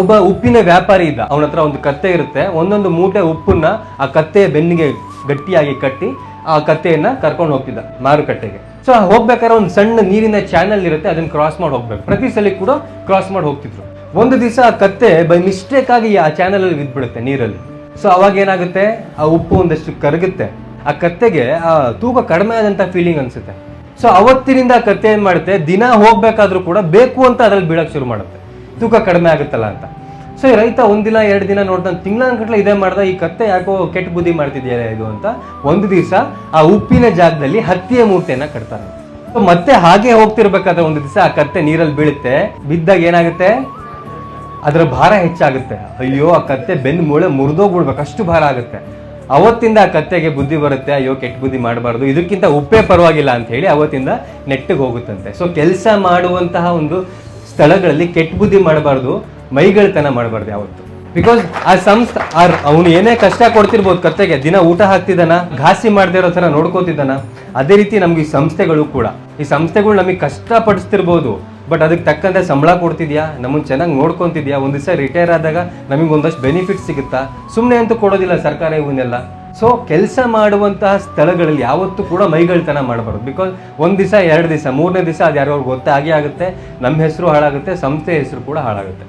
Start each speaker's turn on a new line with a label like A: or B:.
A: ಒಬ್ಬ ಉಪ್ಪಿನ ವ್ಯಾಪಾರಿ ಇದ್ದ. ಅವನ ಹತ್ರ ಒಂದು ಕತ್ತೆ ಇರುತ್ತೆ. ಒಂದೊಂದು ಮೂಟೆ ಉಪ್ಪನ್ನ ಆ ಕತ್ತೆಯ ಬೆನ್ನಿಗೆ ಗಟ್ಟಿಯಾಗಿ ಕಟ್ಟಿ ಆ ಕತ್ತೆಯನ್ನ ಕರ್ಕೊಂಡು ಹೋಗ್ತಿದ್ದ ಮಾರುಕಟ್ಟೆಗೆ. ಸೊ ಹೋಗ್ಬೇಕಾದ್ರೆ ಒಂದು ಸಣ್ಣ ನೀರಿನ ಚಾನಲ್ ಇರುತ್ತೆ. ಅದನ್ನ ಕ್ರಾಸ್ ಮಾಡಿ ಹೋಗ್ಬೇಕು. ಪ್ರತಿ ಸಲ ಕೂಡ ಕ್ರಾಸ್ ಮಾಡಿ ಹೋಗ್ತಿದ್ರು. ಒಂದು ದಿವಸ ಆ ಕತ್ತೆ ಬೈ ಮಿಸ್ಟೇಕ್ ಆಗಿ ಆ ಚಾನಲ್ ಅಲ್ಲಿ ಬಿದ್ಬಿಡುತ್ತೆ ನೀರಲ್ಲಿ. ಸೊ ಅವಾಗ ಏನಾಗುತ್ತೆ? ಆ ಉಪ್ಪು ಒಂದಷ್ಟು ಕರಗುತ್ತೆ. ಆ ಕತ್ತೆಗೆ ಆ ತೂಕ ಕಡಿಮೆ ಆದಂತ ಫೀಲಿಂಗ್ ಅನ್ಸುತ್ತೆ. ಸೊ ಅವತ್ತಿನಿಂದ ಆ ಕತ್ತೆ ಏನ್ ಮಾಡುತ್ತೆ? ದಿನ ಹೋಗ್ಬೇಕಾದ್ರೂ ಕೂಡ ಬೇಕು ಅಂತ ಅದ್ರಲ್ಲಿ ಬೀಳಕ್ ಶುರು ಮಾಡುತ್ತೆ. ತೂಕ ಕಡಿಮೆ ಆಗುತ್ತಲ್ಲ ಅಂತ. ಸೊ ಈ ರೈತ ಒಂದಿನ ಎರಡು ದಿನ ನೋಡ್ತಾನೆ ತಿಂಗಳ ಗಂಟ್ಲೆ ಇದೇ ಮಾಡ್ದ, ಈ ಕತ್ತೆ ಯಾಕೋ ಕೆಟ್ಟ ಬುದ್ಧಿ ಮಾಡ್ತಿದ್ಯಾ ಇದು ಅಂತ ಒಂದು ದಿವಸ ಆ ಉಪ್ಪಿನ ಜಾಗದಲ್ಲಿ ಹತ್ತಿಯ ಮೂರ್ತಿಯನ್ನ ಕಟ್ತಾರೆ. ಮತ್ತೆ ಹಾಗೆ ಹೋಗ್ತಿರ್ಬೇಕಾದ್ರೆ ಒಂದು ದಿವಸ ಆ ಕತ್ತೆ ನೀರಲ್ಲಿ ಬೀಳುತ್ತೆ, ಬಿದ್ದಾಗ ಏನಾಗುತ್ತೆ? ಅದರ ಭಾರ ಹೆಚ್ಚಾಗುತ್ತೆ. ಅಯ್ಯೋ, ಆ ಕತ್ತೆ ಬೆನ್ನು ಮೂಳೆ ಮುರಿದೋಗ್ಬಿಡ್ಬೇಕು, ಅಷ್ಟು ಭಾರ ಆಗುತ್ತೆ. ಅವತ್ತಿಂದ ಆ ಕತ್ತೆಗೆ ಬುದ್ಧಿ ಬರುತ್ತೆ, ಅಯ್ಯೋ, ಕೆಟ್ಟ ಬುದ್ಧಿ ಮಾಡಬಾರ್ದು, ಇದಕ್ಕಿಂತ ಉಪ್ಪೇ ಪರವಾಗಿಲ್ಲ ಅಂತ ಹೇಳಿ ಅವತ್ತಿಂದ ನೆಟ್ಟಿಗೆ ಹೋಗುತ್ತಂತೆ. ಸೊ, ಕೆಲಸ ಮಾಡುವಂತಹ ಒಂದು ಸ್ಥಳಗಳಲ್ಲಿ ಕೆಟ್ಟ ಬುದ್ಧಿ ಮಾಡಬಾರ್ದು, ಮೈಗಳತನ ಮಾಡಬಾರ್ದು ಯಾವತ್ತು. ಬಿಕಾಸ್ ಆ ಸಂಸ್ಥೆ ಅವನು ಏನೇ ಕಷ್ಟ ಕೊಡ್ತಿರ್ಬೋದು ಕತ್ತೆಗೆ, ದಿನ ಊಟ ಹಾಕ್ತಿದ್ದಾನ, ಘಾಸಿ ಮಾಡದೇ ಇರೋ ಥರ ನೋಡ್ಕೋತಿದ್ದಾನ, ಅದೇ ರೀತಿ ನಮ್ಗೆ ಈ ಸಂಸ್ಥೆಗಳು ಕೂಡ. ಈ ಸಂಸ್ಥೆಗಳು ನಮಗೆ ಕಷ್ಟ ಪಡಿಸ್ತಿರ್ಬೋದು ಬಟ್ ಅದಕ್ಕೆ ತಕ್ಕಂತೆ ಸಂಬಳ ಕೊಡ್ತಿದ್ಯಾ, ನಮ್ಮನ್ನು ಚೆನ್ನಾಗಿ ನೋಡ್ಕೊತಿದ್ಯಾ ಒಂದು ದಿವಸ ರಿಟೈರ್ ಆದಾಗ ನಮಗೆ ಒಂದಷ್ಟು ಬೆನಿಫಿಟ್ ಸಿಗುತ್ತಾ? ಸುಮ್ಮನೆ ಅಂತೂ ಕೊಡೋದಿಲ್ಲ ಸರ್ಕಾರ ಇವನ್ನೆಲ್ಲ. ಸೊ ಕೆಲಸ ಮಾಡುವಂತಹ ಸ್ಥಳಗಳಲ್ಲಿ ಯಾವತ್ತೂ ಕೂಡ ಮೈಗಳ್ತನ ಮಾಡಬಾರ್ದು. ಬಿಕಾಸ್ ಒಂದು ದಿವಸ, ಎರಡು ದಿವಸ, ಮೂರನೇ ದಿವಸ ಅದು ಯಾರ್ಯಾರು ಗೊತ್ತಾಗೇ ಆಗುತ್ತೆ. ನಮ್ಮ ಹೆಸರು ಹಾಳಾಗುತ್ತೆ, ಸಂಸ್ಥೆ ಹೆಸರು ಕೂಡ ಹಾಳಾಗುತ್ತೆ.